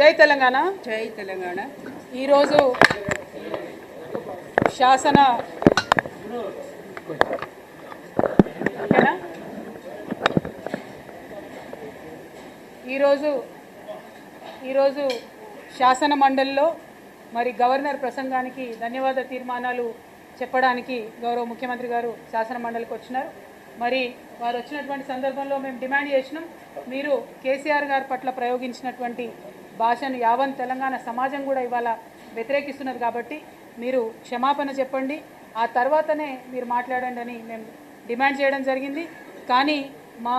జై తెలంగాణ. జై తెలంగాణ. ఈరోజు శాసన ఓకేనా ఈరోజు ఈరోజు శాసన మండలిలో మరి గవర్నర్ ప్రసంగానికి ధన్యవాద తీర్మానాలు చెప్పడానికి గౌరవ ముఖ్యమంత్రి గారు శాసన మండలికి వచ్చినారు. మరి వారు వచ్చినటువంటి సందర్భంలో మేము డిమాండ్ చేసినాం. మీరు కేసీఆర్ గారి పట్ల ప్రయోగించినటువంటి భాషను యావన్ తెలంగాణ సమాజం కూడా ఇవాళ వ్యతిరేకిస్తున్నది కాబట్టి మీరు క్షమాపణ చెప్పండి. ఆ తర్వాతనే మీరు మాట్లాడండి అని మేము డిమాండ్ చేయడం జరిగింది. కానీ మా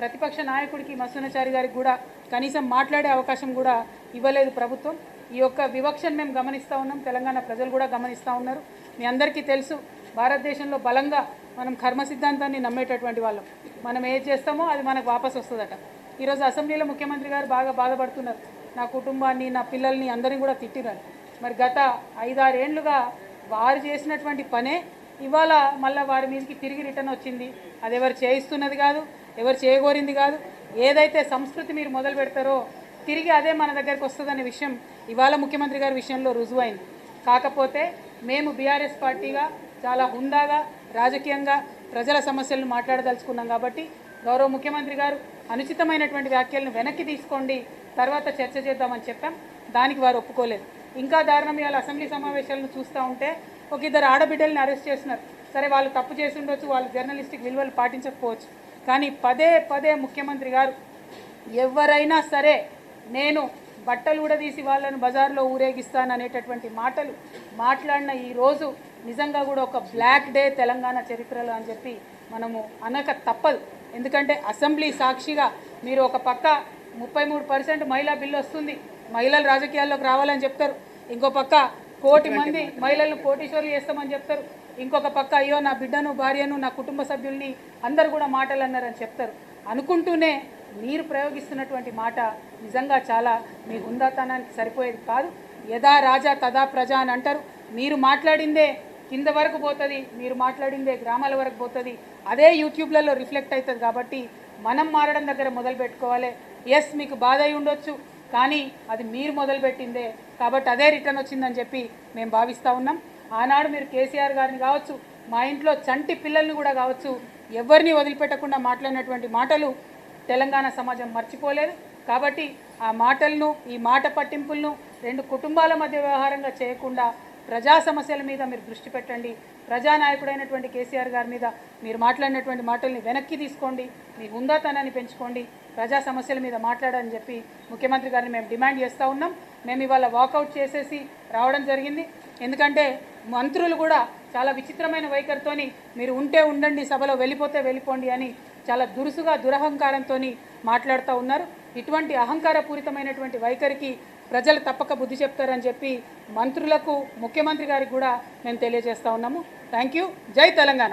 ప్రతిపక్ష నాయకుడికి మసూనచారి గారికి కూడా కనీసం మాట్లాడే అవకాశం కూడా ఇవ్వలేదు ప్రభుత్వం. ఈ యొక్క వివక్షను మేము గమనిస్తూ ఉన్నాం. తెలంగాణ ప్రజలు కూడా గమనిస్తూ ఉన్నారు. మీ అందరికీ తెలుసు భారతదేశంలో బలంగా మనం కర్మ సిద్ధాంతాన్ని నమ్మేటటువంటి వాళ్ళం. మనం ఏది చేస్తామో అది మనకు వాపస్ వస్తుందట ఈరోజు అసెంబ్లీలో ముఖ్యమంత్రి గారు బాగా బాధపడుతున్నారు. నా కుటుంబాన్ని నా పిల్లల్ని అందరినీ కూడా తిట్టిరారు మరి గత ఐదారేండ్లుగా వారు చేసినటువంటి పనే ఇవాళ మళ్ళీ వారి మీదకి తిరిగి రిటర్న్ వచ్చింది. అది ఎవరు చేయిస్తున్నది కాదు ఎవరు చేయగోరింది కాదు. ఏదైతే సంస్కృతి మీరు మొదలు పెడతారో తిరిగి అదే మన దగ్గరకు వస్తుందనే విషయం ఇవాళ ముఖ్యమంత్రి గారి విషయంలో రుజువైంది. కాకపోతే మేము బీఆర్ఎస్ పార్టీగా చాలా హుందాగా రాజకీయంగా ప్రజల సమస్యలను మాట్లాడదలుచుకున్నాం కాబట్టి గౌరవ ముఖ్యమంత్రి గారు అనుచితమైనటువంటి వ్యాఖ్యలను వెనక్కి తీసుకోండి. తర్వాత చర్చ చేద్దామని చెప్పాం. దానికి వారు ఒప్పుకోలేదు. ఇంకా దారుణం ఇవాళ అసెంబ్లీ సమావేశాలను చూస్తూ ఉంటే ఒక ఇద్దరు ఆడబిడ్డల్ని అరెస్ట్ చేస్తున్నారు సరే వాళ్ళు తప్పు చేసి ఉండొచ్చు వాళ్ళు జర్నలిస్టిక్ విలువలు పాటించకపోవచ్చు. కానీ పదే పదే ముఖ్యమంత్రి గారు ఎవరైనా సరే నేను బట్టలు ఊడదీసి వాళ్ళను బజార్లో ఊరేగిస్తాను అనేటటువంటి మాటలు మాట్లాడిన ఈరోజు నిజంగా కూడా ఒక బ్లాక్ డే తెలంగాణ చరిత్రలో అని చెప్పి మనము అనక తప్పదు. ఎందుకంటే అసెంబ్లీ సాక్షిగా మీరు ఒక పక్క ముప్పై మూడు పర్సెంట్ మహిళా బిల్లు వస్తుంది. మహిళలు రాజకీయాల్లోకి రావాలని చెప్తారు. ఇంకో పక్క కోటి మంది మహిళలను కోటీశ్వర్లు చేస్తామని చెప్తారు. ఇంకొక పక్క అయ్యో నా బిడ్డను భార్యను నా కుటుంబ సభ్యుల్ని అందరు కూడా మాటలు అన్నారని చెప్తారు. అనుకుంటూనే మీరు ప్రయోగిస్తున్నటువంటి మాట నిజంగా చాలా మీ హుందాతనానికి సరిపోయేది కాదు. యదా రాజా తదా ప్రజ అని అంటారు. మీరు మాట్లాడిందే కింద వరకు పోతుంది మీరు మాట్లాడిందే గ్రామాల వరకు పోతుంది అదే యూట్యూబ్లలో రిఫ్లెక్ట్ అవుతుంది కాబట్టి మనం మారడం దగ్గర మొదలు పెట్టుకోవాలి. ఎస్ మీకు బాధ అయి ఉండొచ్చు కానీ అది మీరు మొదలుపెట్టిందే కాబట్టి అదే రిటర్న్ వచ్చిందని చెప్పి మేము భావిస్తూ ఉన్నాం. ఆనాడు మీరు కేసీఆర్ గారిని కావచ్చు మా ఇంట్లో చంటి పిల్లల్ని కూడా కావచ్చు ఎవరిని వదిలిపెట్టకుండా మాట్లాడినటువంటి మాటలు తెలంగాణ సమాజం మర్చిపోలేదు. కాబట్టి ఆ మాటలను ఈ మాట పట్టింపులను రెండు కుటుంబాల మధ్య వ్యవహారంగా చేయకుండా ప్రజా సమస్యల మీద మీరు దృష్టి పెట్టండి. ప్రజానాయకుడైనటువంటి కేసీఆర్ గారి మీద మీరు మాట్లాడినటువంటి మాటల్ని వెనక్కి తీసుకోండి. మీ హుందాతనాన్ని పెంచుకోండి. ప్రజా సమస్యల మీద మాట్లాడని చెప్పి ముఖ్యమంత్రి గారిని మేము డిమాండ్ చేస్తూ ఉన్నాం. మేము ఇవాళ వాకౌట్ చేసేసి రావడం జరిగింది. ఎందుకంటే మంత్రులు కూడా చాలా విచిత్రమైన వైఖరితోని మీరు ఉంటే ఉండండి సభలో వెళ్ళిపోతే వెళ్ళిపోండి అని చాలా దురుసుగా దురహంకారంతో మాట్లాడుతూ ఉన్నారు. ఇటువంటి అహంకారపూరితమైనటువంటి వైఖరికి ప్రజలు తప్పక బుద్ధి చెప్తారని చెప్పి మంత్రులకు ముఖ్యమంత్రి గారికి కూడా మేము తెలియజేస్తా ఉన్నాము. థ్యాంక్ యూ జై తెలంగాణ.